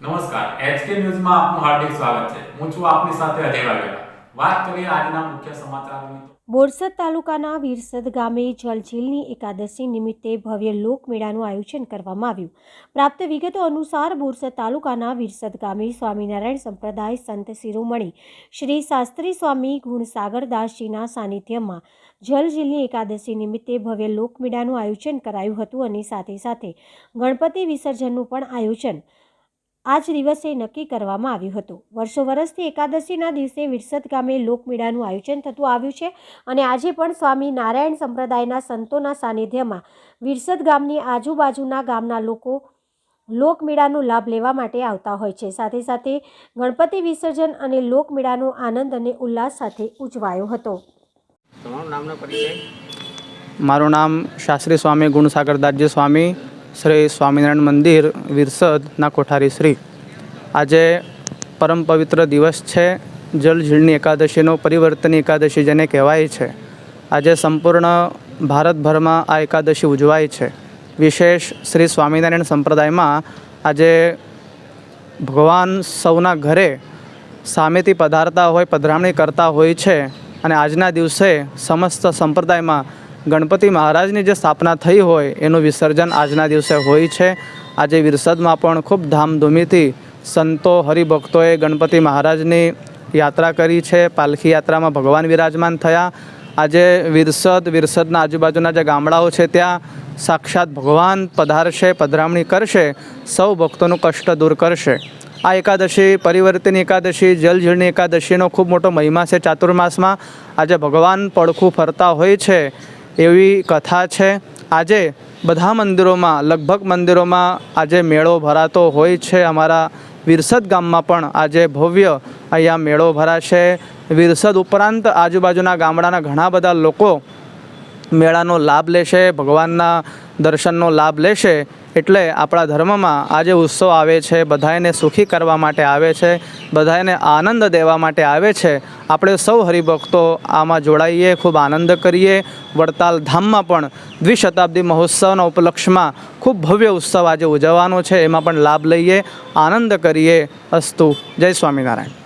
નમસ્કાર એચકે ન્યૂઝમાં આપનું હાર્દિક સ્વાગત છે. હું છું આપની સાથે અજય વાઘેલા. વાત કરીએ આજના મુખ્ય સમાચારોની બોરસદ તાલુકાના વીરસદ ગામે જલઝીલની એકાદશી નિમિત્તે ભવ્ય લોકમેળાનું આયોજન કરવામાં આવ્યું. પ્રાપ્ત વિગતો અનુસાર બોરસદ તાલુકાના વીરસદ ગામે સ્વામિનારાયણ સંપ્રદાય સંત શિરોમણી શ્રી શાસ્ત્રી સ્વામી ગુણસાગરદાસજીના સાનિધ્યમાં જલઝીલની એકાદશી નિમિત્તે ભવ્ય લોકમેળાનું આયોજન કરાયું હતું અને સાથે સાથે ગણપતિ વિસર્જનનું પણ આયોજન આ જ દિવસે નક્કી કરવામાં આવ્યું હતું. વર્ષો વર્ષથી એકાદશીના દિવસે વિરસદ ગામે લોકમેળાનું આયોજન થતું આવ્યું છે અને આજે પણ સ્વામી નારાયણ સંપ્રદાયના સંતોના સાનિધ્યમાં વિરસદ ગામની આજુબાજુના ગામના લોકો લોકમેળાનો લાભ લેવા માટે આવતા હોય છે. સાથે સાથે ગણપતિ વિસર્જન અને લોકમેળાનો આનંદ અને ઉલ્લાસ સાથે ઉજવાયો હતો. તમારું નામનો પરિચય? મારું નામ શાસ્ત્રી સ્વામી ગુણસાગરદાસજી સ્વામી. શ્રી સ્વામિનારાયણ મંદિર વિરસદના કોઠારી શ્રી. આજે પરમ પવિત્ર દિવસ છે. જલ ઝીલની એકાદશીનો પરિવર્તની એકાદશી જેને કહેવાય છે. આજે સંપૂર્ણ ભારતભરમાં આ એકાદશી ઉજવાય છે. વિશેષ શ્રી સ્વામિનારાયણ સંપ્રદાયમાં આજે ભગવાન સૌના ઘરે સામેથી પધારતા હોય, પધરામણી કરતા હોય છે. અને આજના દિવસે સમસ્ત સંપ્રદાયમાં ગણપતિ મહારાજની જે સ્થાપના થઈ હોય એનું વિસર્જન આજના દિવસે હોય છે. આજે વિરસદમાં પણ ખૂબ ધામધૂમીથી સંતો હરિભક્તોએ ગણપતિ મહારાજની યાત્રા કરી છે. પાલખી યાત્રામાં ભગવાન વિરાજમાન થયા. આજે વિરસદ, વિરસદના આજુબાજુના જે ગામડાઓ છે ત્યાં સાક્ષાત ભગવાન પધારશે, પધરામણી કરશે, સૌ ભક્તોનું કષ્ટ દૂર કરશે. આ એકાદશી પરિવર્તન એકાદશી જલઝીલની એકાદશીનો ખૂબ મોટો મહિમા છે ચાતુર્માસમાં. આજે ભગવાન પડખું ફરતા હોય છે. એવી કથા છે. આજે બધા મંદિરોમાં, લગભગ મંદિરોમાં આજે મેળો ભરાતો હોય છે. અમારા વિરસદ ગામમાં પણ આજે ભવ્ય અહીંયા મેળો ભરાશે. વિરસદ ઉપરાંત આજુબાજુના ગામડાના ઘણા બધા લોકો મેળાનો લાભ લેશે, ભગવાનના દર્શનનો લાભ લેશે. એટલે આપણા ધર્મમાં આજે ઉત્સવ આવે છે બધાને સુખી કરવા માટે આવે છે બધાને આનંદ દેવા માટે આવે છે. આપણે સૌ હરિભક્તો આમાં જોડાઈએ, ખૂબ આનંદ કરીએ. વડતાલ ધામમાં પણ દ્વિશતાબ્દી મહોત્સવના ઉપલક્ષમાં ખૂબ ભવ્ય ઉત્સવ આજે ઉજવવાનો છે. એમાં પણ લાભ લઈએ, આનંદ કરીએ. અસ્તુ. જય સ્વામિનારાયણ.